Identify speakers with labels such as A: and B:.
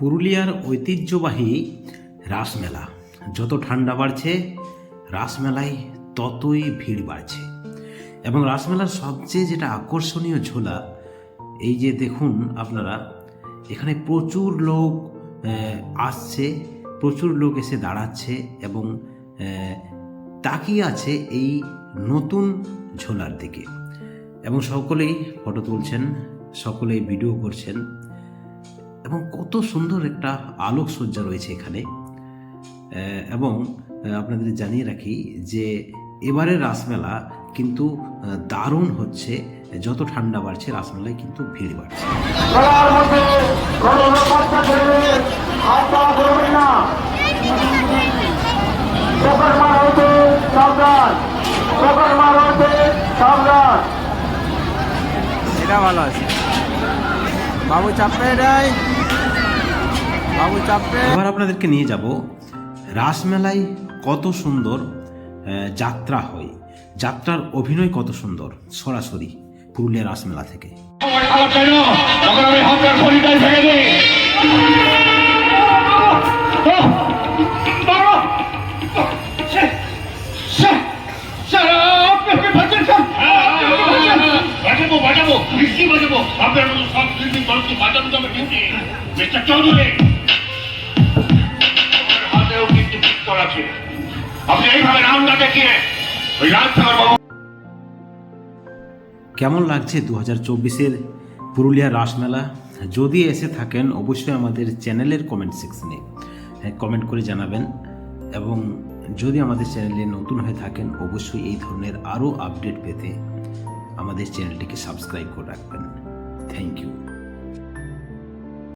A: পুরুলিয়ার ঐতিহ্যবাহী রাসমেলা। যত ঠান্ডা বাড়ছে, রাসমেলায় ততই ভিড় বাড়ছে। এবং রাসমেলার সবচেয়ে যেটা আকর্ষণীয় ঝোলা, এই যে দেখুন আপনারা, এখানে প্রচুর লোক আসছে, প্রচুর লোক এসে দাঁড়াচ্ছে এবং তাকিয়ে আছে এই নতুন ঝোলার দিকে। এবং সকলেই ফটো তুলছেন, সকলেই ভিডিও করছেন। এবং কত সুন্দর একটা আলোকসজ্জা রয়েছে এখানে। এবং আপনাদের জানিয়ে রাখি যে এবারের রাসমেলা কিন্তু দারুণ হচ্ছে। যত ঠান্ডা বাড়ছে, রাসমেলায় কিন্তু ভিড় বাড়ছে।
B: এটা ভালো আছে। বাবু চাপে এটাই বাবু চাপে
A: এবার আপনাদেরকে নিয়ে যাব। রাসমেলায় কত সুন্দর যাত্রা হয়। যাত্রার অভিনয় কত সুন্দর সরাসরি পুরুলিয়া রাসমেলা থেকে।
C: নিশ্চয়ই বাজাবো আপনার মতো শিল্পী মানুষকে বাজানো যাবে ডিউটি মিস্টার চৌধুরী হাতেও কিন্তু পিস্তল আছে। আপনি এইভাবে নাম দেখিয়ে ওই রাজসাগর বাবু
A: কেমন লাগছে দু হাজার চব্বিশের পুরুলিয়া রাসমেলা যদি এসে থাকেন, অবশ্যই আমাদের চ্যানেলের কমেন্ট সেকশনে কমেন্ট করে জানাবেন। এবং যদি আমাদের চ্যানেলে নতুন হয়ে থাকেন, অবশ্যই এই ধরনের আরও আপডেট পেতে আমাদের চ্যানেলটিকে সাবস্ক্রাইব করে রাখবেন। Thank you.